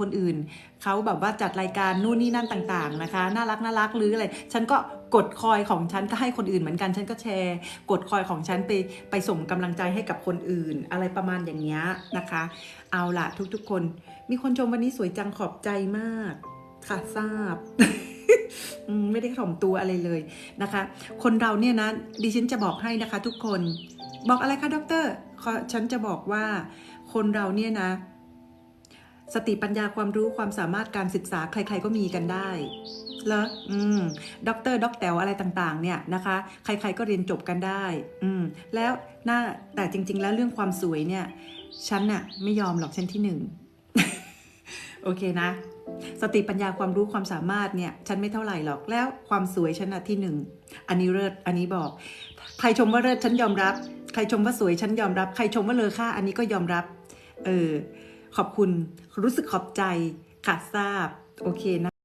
คนอื่นเขาแบบว่าจัดรายการนู่นนี่นั่นต่างๆนะคะ น่ารักน่ารักหรืออะไรฉันก็กดคอยของฉันก็ให้คนอื่นเหมือนกันฉันก็แชร์ กดคอยของฉันไปไปส่งกำลังใจให้กับคนอื่น อะไรประมาณอย่างเงี้ยนะคะ เอาล่ะทุกๆคน มีคนชมวันนี้สวยจังขอบใจมาก ค่ะทราบไม่ได้ถ่อมตัวอะไรเลยนะคะ คนเราเนี่ยนะดิฉันจะบอกให้นะคะ ทุกคน บอกอะไรคะดอกเตอรขอฉันจะบอกว่าคนเราเนี่ยนะ สติปัญญาความรู้ความสามารถการศึกษาใคร ๆ ก็มีกันได้เหรออืมด็อกเตอร์ด็อกแต๋วอะไรต่างๆ เนี่ยนะคะ ใคร ๆ ก็เรียนจบกันได้ อืม แล้วน่าแต่จริง ๆ แล้วเรื่องความสวยเนี่ย ฉันน่ะไม่ยอมหรอกฉันที่หนึ่ง โอเคนะ สติปัญญาความรู้ความสามารถเนี่ย ฉันไม่เท่าไหร่หรอก แล้วความสวยฉันน่ะที่หนึ่ง อันนี้เลิศ อันนี้บอก ใครชมว่าเลิศฉันยอมรับ ใครชมว่าสวยฉันยอมรับ ใครชมว่าเลอค่า อันนี้ก็ยอมรับ เออ ขอบคุณรู้สึกขอบใจค่ะทราบ โอเคนะ